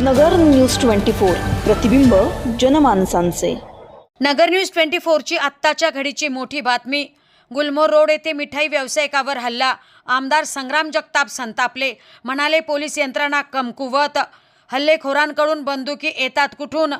नगर news twenty four प्रतिबिंब जनमानसांचे. नगर news twenty फोरची आत्ताच्या घडीची मोठी बातमी. गुलमोर रोड येथे मिठाई व्यावसायिकावर हल्ला. आमदार संग्राम जगताप संतापले. म्हणाले पोलीस यंत्रणा कमकुवत. हल्लेखोरांकडून बंदुकी येतात कुठून?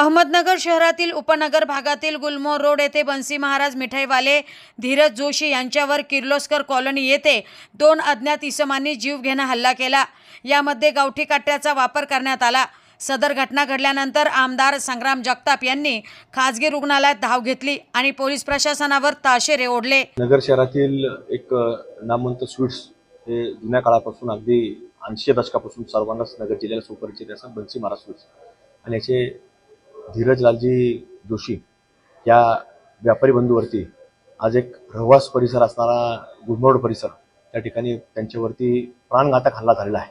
अहमदनगर शहरातील उपनगर भागातील गुलमोर रोड येथे बन्सी महाराज मिठाईवाले धीरज जोशी यांच्यावर किर्लोस्कर कॉलनी येथे दोन अज्ञात इसमांनी जीवघेणा हल्ला केला. यामध्ये गावठी काट्याचा वापर करण्यात आला. सदर घटना घडल्यानंतर आमदार संग्राम जगताप यांनी खाजगी रुग्णालयात धाव घेतली आणि पोलीस प्रशासनावर ताशेरे ओढले. नगर शहरातील एक नामवंत स्वीट्स हे जुन्या काळापासून अगदी ऐंशी दशकापासून सर्वांनाच नगर जिल्ह्याला सुपरिचित असं बन्सी महाराज स्वीट्स. आणि याचे धीरजलालजी जोशी या व्यापारी बंधूवरती आज एक रहवास परिसर असणारा गुडमोड परिसर त्या ठिकाणी त्यांच्यावरती प्राणघातक हल्ला झालेला आहे.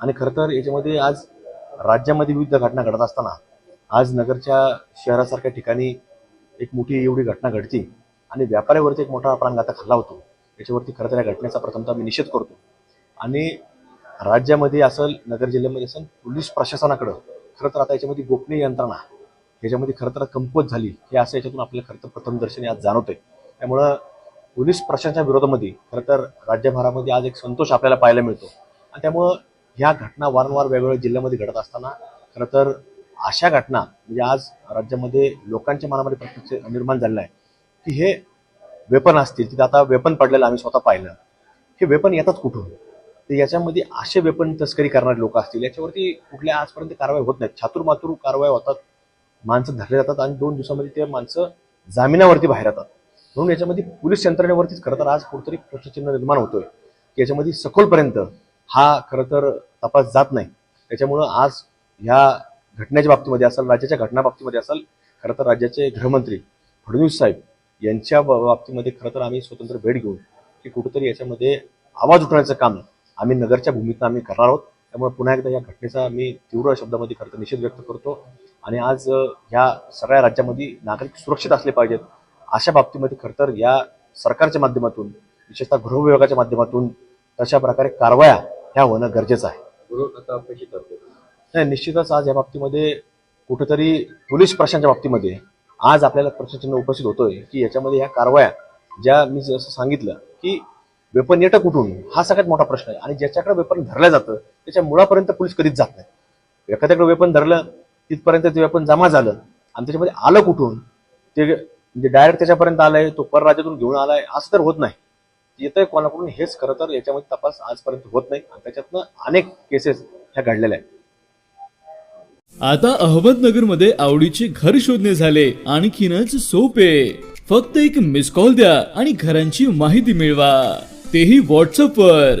आणि खरं तर याच्यामध्ये आज राज्यामध्ये विविध घटना घडत असताना आज नगरच्या शहरासारख्या ठिकाणी एक मोठी एवढी घटना घडती आणि व्यापाऱ्यावरती एक मोठा प्राणघातक हल्ला होतो. याच्यावरती खरं तर या घटनेचा प्रथमतः मी निषेध करतो. आणि राज्यामध्ये असेल नगर जिल्ह्यामध्ये असेल पोलीस प्रशासनाकडं खरं तर आता याच्यामध्ये गोपनीय यंत्रणा याच्यामध्ये खरं तर कमकुवत झाली. हे असं याच्यातून आपल्याला खरं तर प्रथम दर्शनी आज जाणवतंय. त्यामुळं पोलीस प्रशासनाच्या विरोधामध्ये खरं तर राज्यभरामध्ये आज एक संतोष आपल्याला पाहायला मिळतो. आणि त्यामुळं ह्या घटना वारंवार वेगवेगळ्या जिल्ह्यामध्ये घडत असताना खरं तर अशा घटना म्हणजे आज राज्यामध्ये लोकांच्या मनामध्ये प्रश्न निर्माण झालेला आहे की हे वेपन असतील तिथे आता वेपन पडलेलं आम्ही स्वतः पाहिलं. हे वेपन येतात कुठून? तर याच्यामध्ये असे वेपन तस्करी करणारे लोक असतील याच्यावरती कुठल्या आजपर्यंत कारवाई होत नाहीत. छातूरमातूर कारवाई होतात माणसं धरले जातात आणि दोन दिवसामध्ये ते माणसं जामिनावरती बाहेर येतात. म्हणून याच्यामध्ये पोलीस यंत्रणेवरतीच खरं तर आज कुठतरी प्रश्नचिन्ह निर्माण होतोय. की याच्यामध्ये सखोलपर्यंत हा खरं तर तपास जात नाही. त्याच्यामुळं आज ह्या घटनेच्या बाबतीमध्ये असाल राज्याच्या घटना बाबतीमध्ये असाल खरं तर राज्याचे गृहमंत्री फडणवीस साहेब यांच्या बाबतीमध्ये खरं तर आम्ही स्वतंत्र भेट घेऊन की कुठेतरी याच्यामध्ये आवाज उठवण्याचं काम आम्ही नगरच्या भूमीतून आम्ही करणार आहोत. त्यामुळे पुन्हा एकदा या घटनेचा मी तीव्र शब्दामध्ये खरं तर निषेध व्यक्त करतो. आणि आज ह्या सगळ्या राज्यामध्ये नागरिक सुरक्षित असले पाहिजेत. अशा बाबतीमध्ये खरं तर या सरकारच्या माध्यमातून विशेषतः गृह विभागाच्या माध्यमातून तशा प्रकारे कारवाया ह्या होणं गरजेचं आहे. नाही निश्चितच आज या बाबतीमध्ये कुठेतरी पोलीस प्रशासनाच्या बाबतीमध्ये आज आपल्याला प्रश्नचिन्ह उपस्थित होतोय की याच्यामध्ये ह्या कारवाया ज्या मी जसं सांगितलं की वेपन येतं कुठून हा सगळ्यात मोठा प्रश्न आहे आणि ज्याच्याकडे वेपन धरलं जातं त्याच्या मुळापर्यंत पोलीस कधीच जात नाही एखाद्याकडे वेपन धरलं तिथपर्यंत ते व्यापन जमा झालं. आणि त्याच्यामध्ये आलं कुठून? ते म्हणजे डायरेक्ट त्याच्यापर्यंत आलंय तो परराज्यातून घेऊन आलाय असं तर होत नाही. येतंय कोणाकडून हेच खरं तर याच्यामध्ये तपास आजपर्यंत होत नाही. आणि त्याच्यातनं अनेक केसेस ह्या घडलेल्या आहेत. आता अहमदनगरमध्ये आवडीचे घर शोधणे झाले. आणखीनच सोपे. फक्त एक मिस कॉल द्या आणि घरांची माहिती मिळवा. तेही व्हॉट्सअपवर